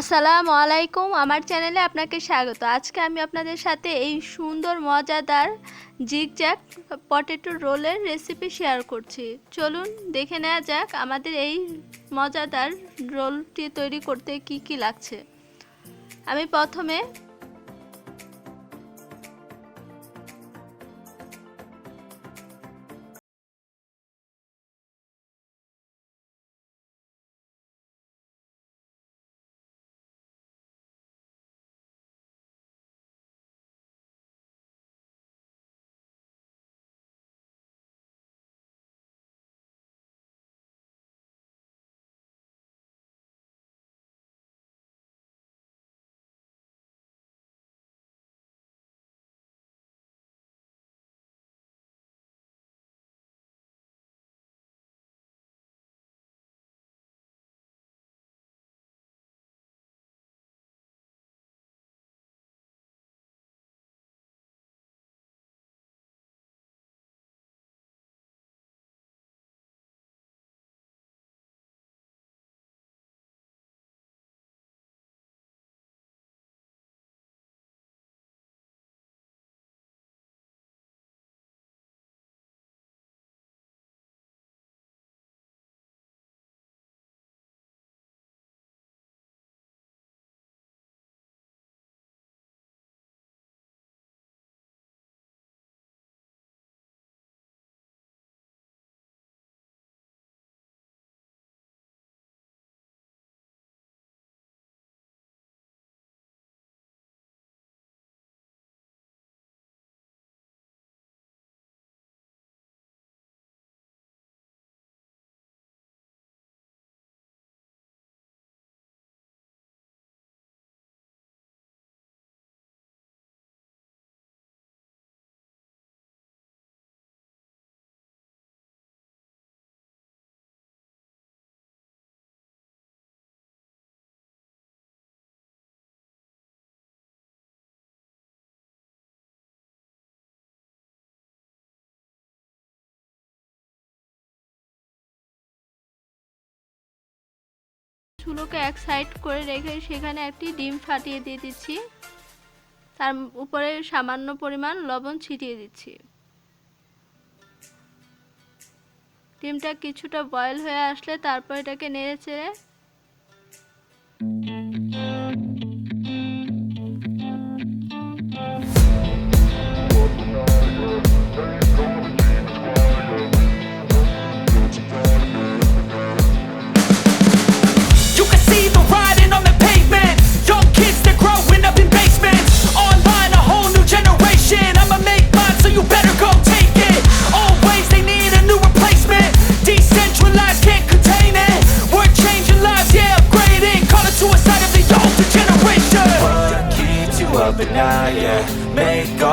আসসালামু আলাইকুম, আমার চ্যানেলে আপনাকে স্বাগত। আজকে আমি আপনাদের সাথে এই সুন্দর, মজাদার জিগ জ্যাক পটেটো রোলের রেসিপি শেয়ার করছি। চলুন দেখে নেওয়া যাক আমাদের এই মজাদার রোলটি তৈরি করতে কি কি লাগছে। আমি প্রথমে চুলোকে এক সাইড করে রেখে সেখানে একটি ডিম ফাটিয়ে দিয়ে দিচ্ছি। তার উপরে সামান্য পরিমাণ লবণ ছিটিয়ে দিচ্ছি। ডিমটা কিছুটা বয়েল হয়ে আসলে তারপর এটাকে নেড়ে চেড়ে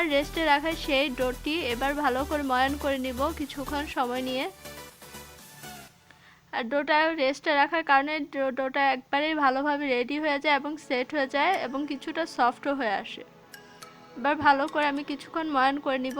আমার রেস্টে রাখা সেই ডোটি এবার ভালো করে ময়ান করে নিব কিছুক্ষণ সময় নিয়ে। আর ডোটা রেস্টে রাখার কারণে ডোটা একবারেই ভালোভাবে রেডি হয়ে যায় এবং সেট হয়ে যায় এবং কিছুটা সফটও হয়ে আসে। এবার ভালো করে আমি কিছুক্ষণ ময়ান করে নিব।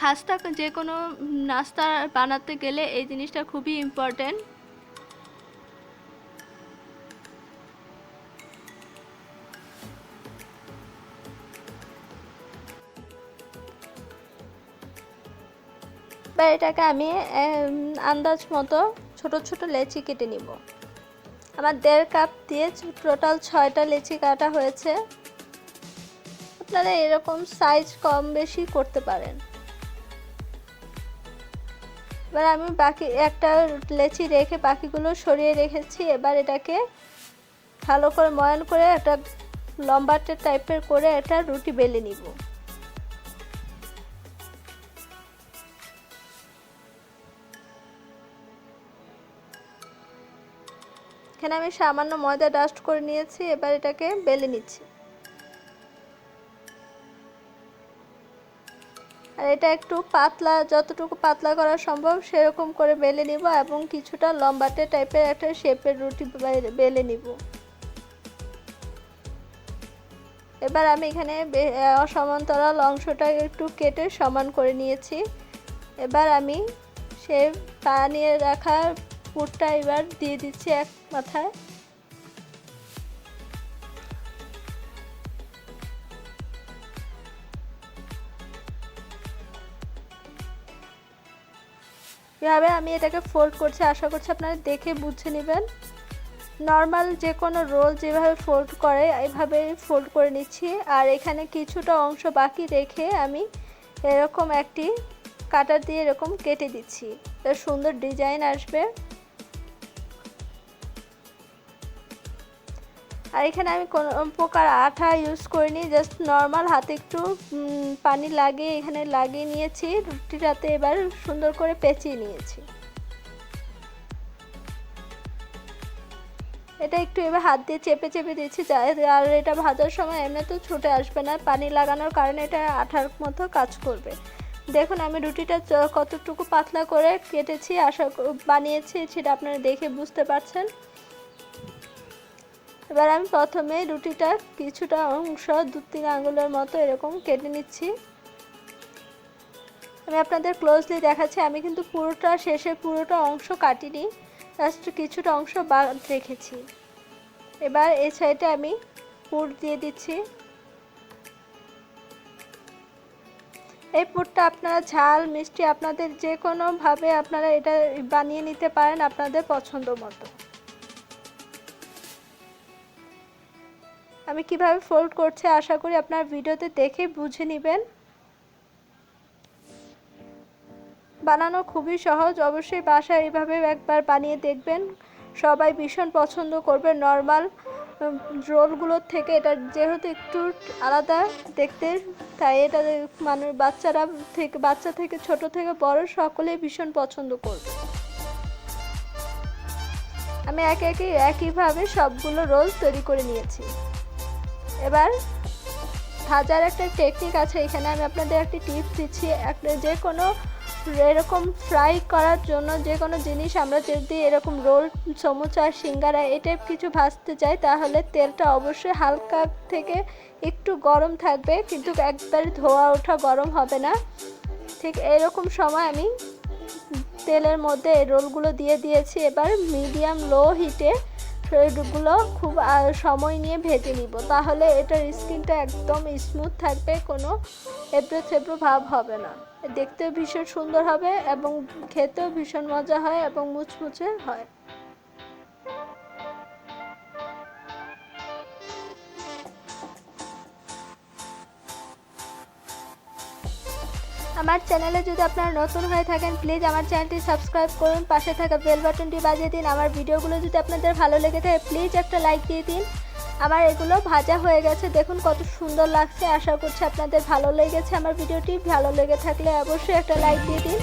খাস্তা যে কোনো নাস্তা বানাতে গেলে এই জিনিসটা খুবই ইম্পর্টেন্ট এবার এটাকে আমি আন্দাজ মতো ছোট ছোট লেচি কেটে নিব। আমার দেড় কাপ দিয়ে টোটাল ছয়টা লেচি কাটা হয়েছে। আপনারা এরকম সাইজ কম বেশি করতে পারেন। এবার আমি বাকি একটা লেচি রেখে বাকিগুলো সরিয়ে রেখেছি। এবার এটাকে ভালো করে ময়ান করে একটা লম্বাটে টাইপের করে একটা রুটি বেলে নিব। এখানে আমি সামান্য ময়দা ডাস্ট করে নিয়েছি, এবার এটাকে বেলে নিচ্ছি। আর এটা একটু পাতলা, যতটুকু পাতলা করা সম্ভব, সেরকম করে বেলে নিব এবং কিছুটা লম্বাটে টাইপের একটা শেপের রুটি বেলে নিব। এবার আমি এখানে অসমান্তরাল অংশটা একটু কেটে সমান করে নিয়েছি। এবার আমি সে বানিয়ে রাখা পুরটা এবার দিয়ে দিচ্ছি এক মাথায়। এভাবে আমি এটাকে ফোল্ড করছি, আশা করছি আপনারা দেখে বুঝে নেবেন। নর্মাল যে কোনো রোল যেভাবে ফোল্ড করে এইভাবে ফোল্ড করে নিচ্ছি। আর এখানে কিছুটা অংশ বাকি রেখে আমি এরকম একটি কাটার দিয়ে এরকম কেটে দিচ্ছি। সুন্দর ডিজাইন আসবে। আর এখানে আমি কোনো প্রকার আঠা ইউজ করিনি জাস্ট নর্মাল হাতে একটু পানি লাগিয়ে এখানে লাগিয়ে নিয়েছি, রুটিটাতে এবার সুন্দর করে পেঁচিয়ে নিয়েছি। এটা একটু এবার হাত দিয়ে চেপে চেপে দিচ্ছি আর এটা ভাজার সময় এমনি তো ছুটে আসবে না, পানি লাগানোর কারণে এটা আঠার মতো কাজ করবে। দেখুন, আমি রুটিটা কতটুকু পাতলা করে কেটেছি, আশা বানিয়েছি, সেটা আপনারা দেখে বুঝতে পারছেন। এবার আমি প্রথমে রুটিটা কিছুটা অংশ দু তিন আঙুলের মতো এরকম কেটে নিচ্ছি। আমি আপনাদের ক্লোজলি দেখাচ্ছি, আমি কিন্তু পুরোটা শেষে পুরোটা অংশ কাটিনি জাস্ট কিছুটা অংশ বাদ রেখেছি। এবার এই সাইডে আমি পুর দিয়ে দিচ্ছি। এই পুরটা আপনারা ঝাল, মিষ্টি, আপনাদের যে কোনোভাবে আপনারা এটা বানিয়ে নিতে পারেন আপনাদের পছন্দ মতো। আমি কীভাবে ফোল্ড করছি আশা করি আপনার ভিডিওতে দেখে বুঝে নেবেন। বানানো খুবই সহজ, অবশ্যই বাসায় এইভাবে একবার বানিয়ে দেখবেন। সবাই ভীষণ পছন্দ করবে নর্মাল রোলগুলোর থেকে। এটা যেহেতু একটু আলাদা দেখতে, তাই এটা মানুষ বাচ্চারা থেকে, বাচ্চা থেকে, ছোট থেকে বড় সকলেই ভীষণ পছন্দ করবে। আমি একে একে একইভাবে সবগুলো রোল তৈরি করে নিয়েছি। এবার ভাজার একটা টেকনিক আছে, এখানে আমি আপনাদের একটি টিপস দিচ্ছি। একটা যে কোনো এরকম ফ্রাই করার জন্য যে কোনো জিনিস আমরা যদি এরকম রোল সমুচা, সিঙ্গারা, এই টাইপ কিছু ভাজতে চাই, তাহলে তেলটা অবশ্যই হালকা থেকে একটু গরম থাকবে, কিন্তু একবারে ধোয়া ওঠা গরম হবে না। ঠিক এরকম সময় আমি তেলের মধ্যে এই রোলগুলো দিয়ে দিয়েছি। এবার মিডিয়াম লো হিটে রোলগুলো খুব সময় নিয়ে ভেজে নিব। তাহলে এটার স্কিনটা একদম স্মুথ থাকবে, কোনো এবড়ো থেবড়ো ভাব হবে না। দেখতেও ভীষণ সুন্দর হবে এবং খেতেও ভীষণ মজা হয় এবং মুচমুচে হয়। আমার চ্যানেলে যদি আপনারা নতুন হয়ে থাকেন প্লিজ আমার চ্যানেলটি সাবস্ক্রাইব করুন, পাশে থাকা বেল বাটনটি বাজিয়ে দিন। আমার ভিডিওগুলো যদি আপনাদের ভালো লেগে থাকে প্লিজ একটা লাইক দিয়ে দিন। আমার এগুলো ভাজা হয়ে গেছে, দেখুন কত সুন্দর লাগছে। আশা করছি আপনাদের ভালো লেগেছে আমার ভিডিওটি। ভালো লেগে থাকলে অবশ্যই একটা লাইক দিয়ে দিন।